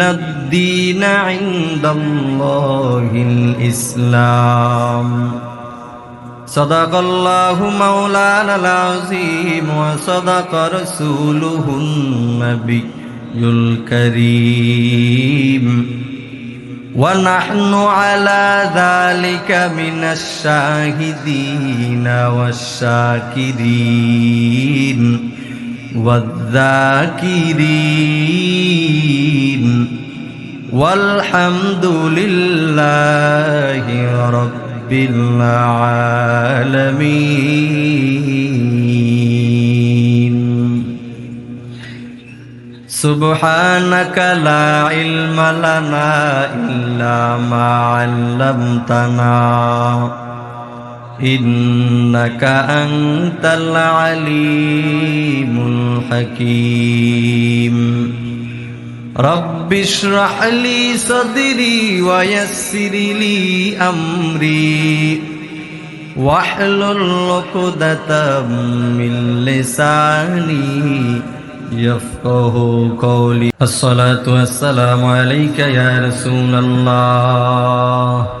إن الدين عند الله الإسلام صدق الله مولانا العظيم وصدق رسوله النبي الكريم ونحن على ذلك من الشاهدين والشاكرين والذاكرين والحمد لله رب العالمين. سبحانك لا علم لنا إلا ما علمتنا. إنك أنت العليم الحكيم. رب اشرح لي صدري ويسر لي أمري. واحلل عقدة من لساني يفقه قولي. الصلاة والسلام عليك يا رسول الله.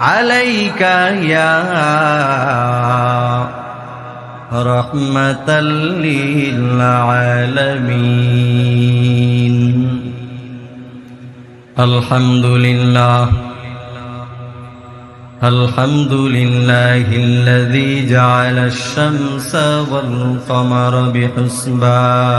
عليك يا رحمة للعالمين. الحمد لله الحمد لله الذي جعل الشمس والقمر بحسبان.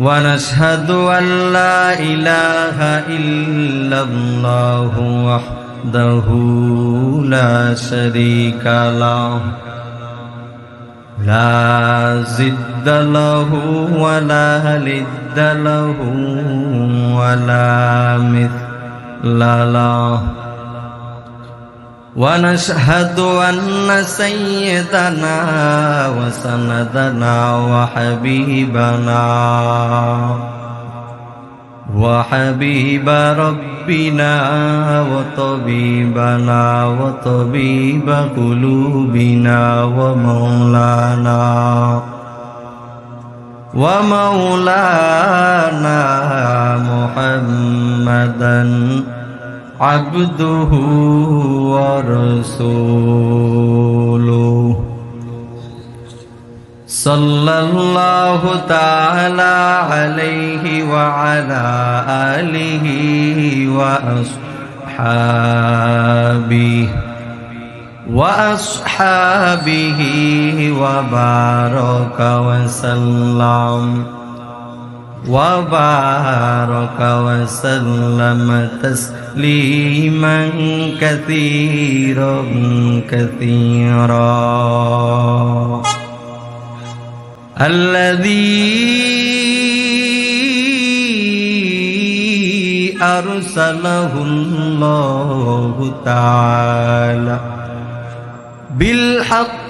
ونشهد أن لا إله إلا الله وحده لا شريك له. لا زد له ولا لد له ولا مثل له. ونشهد أن سيدنا وسندنا وحبيبنا وحبيب ربنا وطبيبنا وطبيب قلوبنا ومولانا ومولانا محمدا عبده ورسوله. صلى الله تعالى عليه وعلى آله وأصحابه وأصحابه وبارك وسلم. وبارك وسلم تسليما كثيرا كثيرا. الذي أرسله الله تعالى بالحق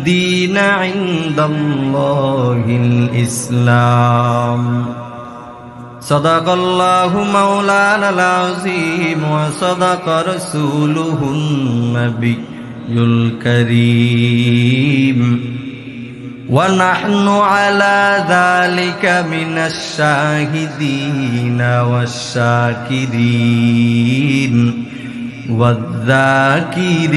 الدين عند الله الإسلام صدق الله مولانا العظيم وصدق رسوله النبي الكريم ونحن على ذلك من الشاهدين والشاكرين والذاكرين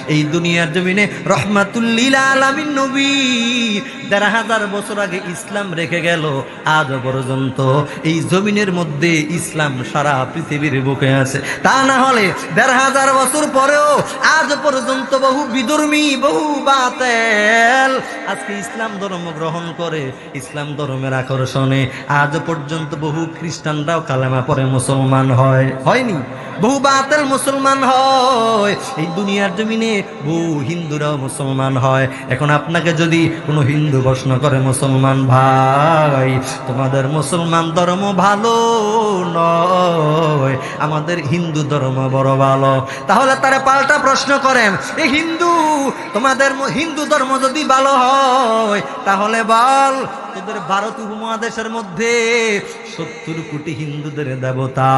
এই দুনিয়ার জমিনে রহমাতুল্লিল আলামিন নবী দেড় হাজার বছর আগে ইসলাম রেখে গেল, আজ পর্যন্ত এই জমিনের মধ্যে ইসলাম সারা পৃথিবীর বুকে আছে। তা না হলে দেড় হাজার বছর পরেও আজ পর্যন্ত বহু বিধর্মী বহু বাতেল আজকে ইসলাম ধর্ম গ্রহণ করে, ইসলাম ধর্মের আকর্ষণে আজ পর্যন্ত বহু খ্রিস্টানরাও কালেমা পরে মুসলমান হয়। হয়নি? বহু বাতেল মুসলমান হয়। এই দুনিয়ার জমিনে বহু হিন্দুরাও মুসলমান হয়। এখন আপনাকে যদি কোনো হিন্দু প্রশ্ন করে, মুসলমান ভাই, তোমাদের মুসলমান ধর্ম ভালো? নয়। আমাদের হিন্দু ধর্ম বড় ভালো। তাহলে তারা পাল্টা প্রশ্ন করেন এই হিন্দু, তোমাদের হিন্দু ধর্ম যদি ভালো হয়, তাহলে বল, তোদের ভারত উপমহাদেশের মধ্যে সত্তর কোটি হিন্দুদের দেবতা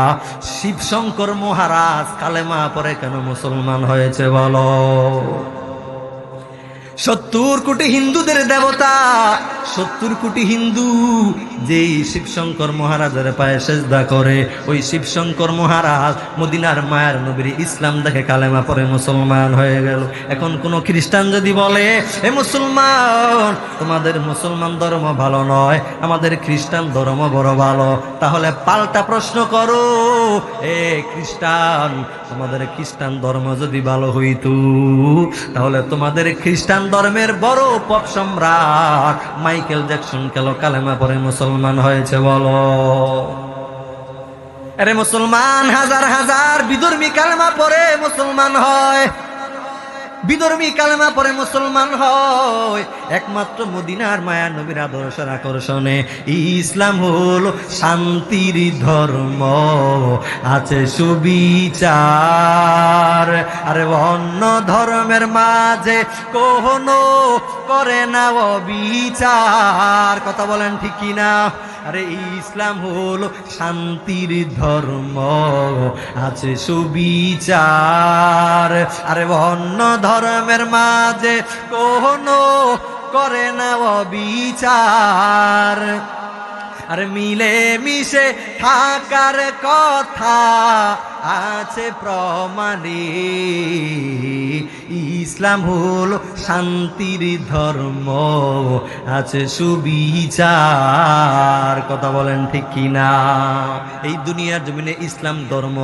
শিব শঙ্কর মহারাজ কালেমা পরে কেন মুসলমান হয়েছে বলো? সত্তর কোটি হিন্দুদের দেবতা, সত্তর কোটি হিন্দু যেই শিবশঙ্কর মহারাজের পায়ে সেজদা করে, ওই শিবশঙ্কর মহারাজ মদিনার মায়ের নবীর ইসলাম দেখে কালেমা পরে মুসলমান হয়ে গেল। এখন কোন খ্রিস্টান যদি বলে, এ মুসলমান, তোমাদের মুসলমান ধর্ম ভালো নয়, আমাদের খ্রিস্টান ধর্ম বড় ভালো, তাহলে পাল্টা প্রশ্ন করো। এ খ্রিস্টান, তোমাদের খ্রিস্টান ধর্ম যদি ভালো হইত, তাহলে তোমাদের খ্রিস্টান ধর্মের বড় পপ সম্রাট মাইকেল জ্যাকসন কেন কালেমা পরে মুসলমান হয়েছে বলো? আরে মুসলমান হাজার হাজার বিধর্মী কালেমা পরে মুসলমান হয়। বিধর্মী কালেমা পরে মুসলমান হয়। একমাত্র মদিনার মায়া নবীর আদর্শের আকর্ষণে। ইসলাম হল শান্তির ধর্ম। আছে সুবিচার। আরে অন্য ধর্মের মাঝে কখনো করে না অবিচার। কথা বলেন ঠিক কি না আরে ইসলাম হলো শান্তির ধর্ম, আছে সুবিচার। আরে অন্য ধর্মের মাঝে কোনো করে না অবিচার। আর মিলে মিশে থাকার কথা আছে প্রমাণে। ইসলাম হলো শান্তির ধর্ম, আছে সুবিচার। কথা বলেন ঠিক কিনা? এই দুনিয়ার জমিনে ইসলাম ধর্ম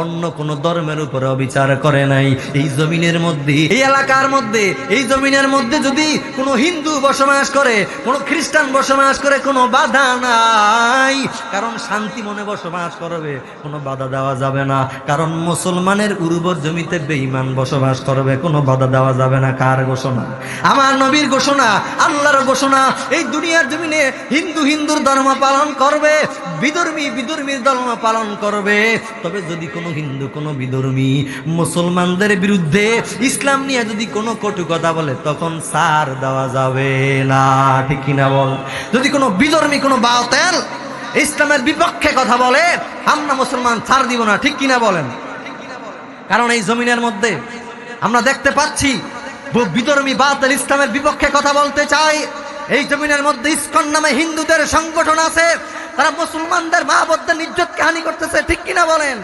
অন্য কোন ধর্মের উপরে অবিচার করে নাই। এই জমিনের মধ্যে, এই এলাকার মধ্যে, এই জমিনের মধ্যে যদি কোনো হিন্দু বসবাস করে, কোনো খ্রিস্টান বসবাস করে, কোনো বাধা নাই। কারণ শান্তি মনে বসবাস করবে, কোনো বাধা দেওয়া যাবে না। কারণ মুসলমানের উর্বর জমিতে বেঈমান বসবাস করবে, কোনো বাধা দেওয়া যাবে না। কার ঘোষণা? আমার নবীর ঘোষণা, আল্লাহর ঘোষণা, এই দুনিয়ার জমিনে হিন্দু হিন্দুর ধর্ম পালন করবে, বিধর্মী বিধর্মীর ধর্ম পালন করবে। তবে যদি কোনো হিন্দু, কোনো বিধর্মী মুসলমানদের বিরুদ্ধে ইসলাম নিয়ে যদি কোনো কটু কথা বলে, তখন সার দেওয়া যাবে না। ঠিক কিনা বল? যদি কোনো বিধর্মী, কোনো বাতেল ইসলামের বিপক্ষে কথা বলে, আমরা মুসলমান ছাড় দিব না, ঠিক কিনা বলেন? কারণ এই জমিনের মধ্যে আমরা দেখতে পাচ্ছি বিতর্মী বাতিল ইসলামের বিপক্ষে কথা বলতে চাই এই জমিনের মধ্যে ইস্কন নামে হিন্দুদের সংগঠন আছে, তারা মুসলমানদের মা বদ্ধের নির্যতকে হানি করতেছে, ঠিক কিনা বলেন?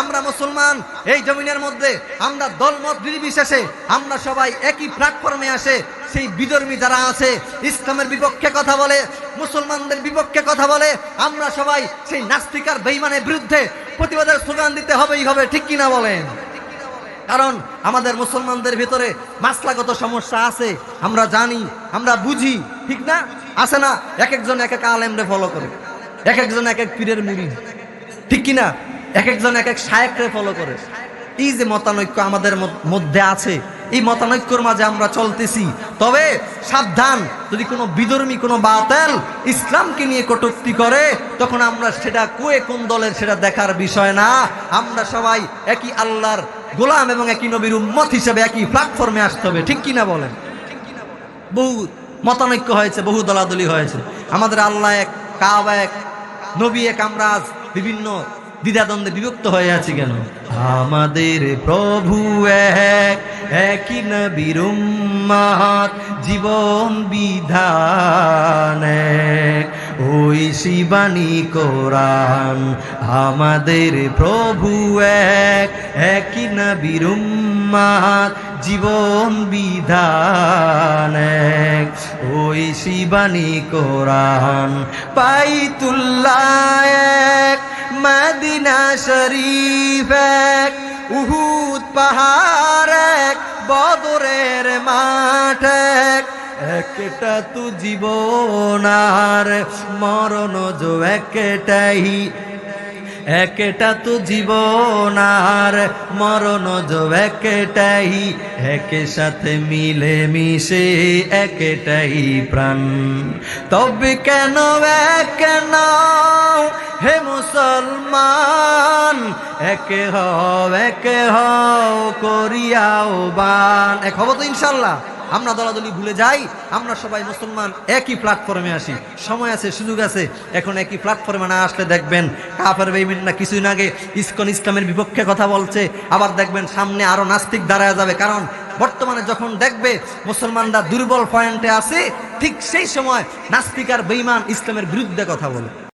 আমরা মুসলমান, এই জমিনের মধ্যে আমরা দলমত নির্বিশেষে আমরা সবাই একই প্ল্যাটফর্মে আসে, সেই বিধর্মী যারা আছে, ইসলামের বিপক্ষে কথা বলে, মুসলমানদের বিপক্ষে কথা বলে, আমরা সবাই সেই নাস্তিকার বেইমানের বিরুদ্ধে প্রতিবাদের স্লোগান দিতে হবেই হবে, ঠিক কিনা বলেন? কারণ আমাদের মুসলমানদের ভিতরে মাসলাগত সমস্যা আছে, আমরা জানি, আমরা বুঝি, ঠিক না? আছে না? এক একজন এক এক আলেমরে ফলো করে, এক একজন এক এক পীরের মুড়ি, ঠিক কিনা? এক একজন এক এক শায়েকরে ফলো করে। এই যে মতানৈক্য আমাদের মধ্যে আছে, এই মতানৈক্যর মাঝে আমরা চলতেছি। তবে সাবধান, যদি কোনো বিধর্মী, কোনো বাতেল ইসলামকে নিয়ে কটূক্তি করে, তখন আমরা সেটা কুয়ে কোন দলের সেটা দেখার বিষয় না। আমরা সবাই একই আল্লাহর গোলাম এবং একই নবীর উম্মত হিসেবে একই প্ল্যাটফর্মে আসতে হবে। ঠিক কিনা বলেন? বহু মতানৈক্য হয়েছে, বহু দলাদলি হয়েছে। আমাদের আল্লাহ এক, কাব এক, নবী এক আমরা বিভিন্ন দ্বিধাদ্বন্দ্বে বিভক্ত হয়ে আছি কেন আমাদের প্রভু এক, একই নবীর উম্মাত জীবন বিধান। ওই শিবানী কোরআন আমাদের প্রভু এক, একই নবীর উম্মাত জীবন বিধান। ওই শিবানী কোরআন পাইতুল্লাহ এক মদিনা শরীফ এক, উহুদ পাহাড় এক, বদরের মাঠ এক। একটা তু জীবন আর মরণ জো একটাই একটা তো জীবন আর মরণ একটাই একে সাথে মিলে মিশে একটাই প্রাণ। তবে কেন এক নাও হে মুসলমান? একে হও একে হও, করিয়াও বান। এক হব তো ইনশাল্লাহ। আমরা দলাদলি ভুলে যাই, আমরা সবাই মুসলমান, একই প্ল্যাটফর্মে আসি। সময় আছে, সুযোগ আছে, এখন একই প্ল্যাটফর্মে না আসলে দেখবেন, কাফের বেইমিন না কিছুদিন আগে ইসকন ইসলামের বিপক্ষে কথা বলছে, আবার দেখবেন সামনে আরও নাস্তিক দাঁড়ায় যাবে। কারণ বর্তমানে যখন দেখবে মুসলমানরা দুর্বল পয়েন্টে আছে, ঠিক সেই সময় নাস্তিক আর বেইমান ইসলামের বিরুদ্ধে কথা বলে।